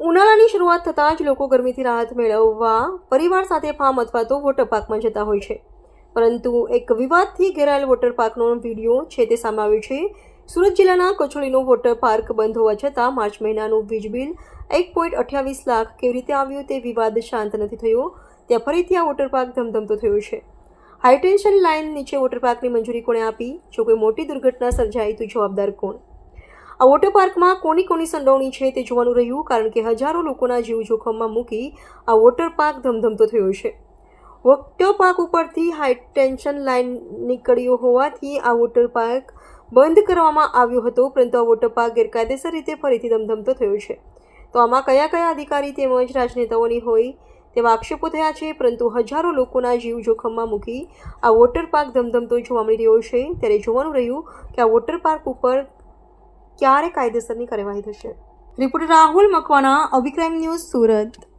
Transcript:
ઉનાળાની શરૂઆત થતાં જ લોકો ગરમીથી રાહત મેળવવા પરિવાર સાથે ફાર્મ અથવા તો વોટર પાર્કમાં જતા હોય છે. પરંતુ એક વિવાદથી ઘેરાયેલ વોટર પાર્કનો વીડિયો છે તે સામે આવ્યો છે. સુરત જિલ્લાના કચોળીનો વોટર પાર્ક બંધ હોવા છતાં માર્ચ મહિનાનું વીજ બિલ એક પોઈન્ટ અઠ્યાવીસ લાખ કેવી રીતે આવ્યું તે વિવાદ શાંત નથી થયો. ત્યાં ફરીથી આ વોટર પાર્ક ધમધમતો થયો છે. હાઈટેન્શન લાઇન નીચે વોટર પાર્કની મંજૂરી કોણે આપી? જો કોઈ મોટી દુર્ઘટના સર્જાય તો જવાબદાર કોણ? આ વોટર પાર્કમાં કોની કોની સંડોવણી છે તે જોવાનું રહ્યું, કારણ કે હજારો લોકોના જીવ જોખમમાં મૂકી આ વોટર પાર્ક ધમધમતો થયો છે. વોટર પાર્ક ઉપરથી હાઈ ટેન્શન લાઇન નીકળ્યો હોવાથી આ વોટર પાર્ક બંધ કરવામાં આવ્યો હતો, પરંતુ આ વોટર પાર્ક ગેરકાયદેસર રીતે ફરીથી ધમધમતો થયો છે. તો આમાં કયા કયા અધિકારી તેમજ રાજનેતાઓની હોય તેવા આક્ષેપો થયા છે, પરંતુ હજારો લોકોના જીવ જોખમમાં મૂકી આ વોટર પાર્ક ધમધમતો જોવા મળી રહ્યો છે. ત્યારે જોવાનું રહ્યું કે આ વોટર પાર્ક ઉપર ક્યારે કાયદેસરની કાર્યવાહી થશે? Reporter Rahul Makwana Abhi crime news Surat.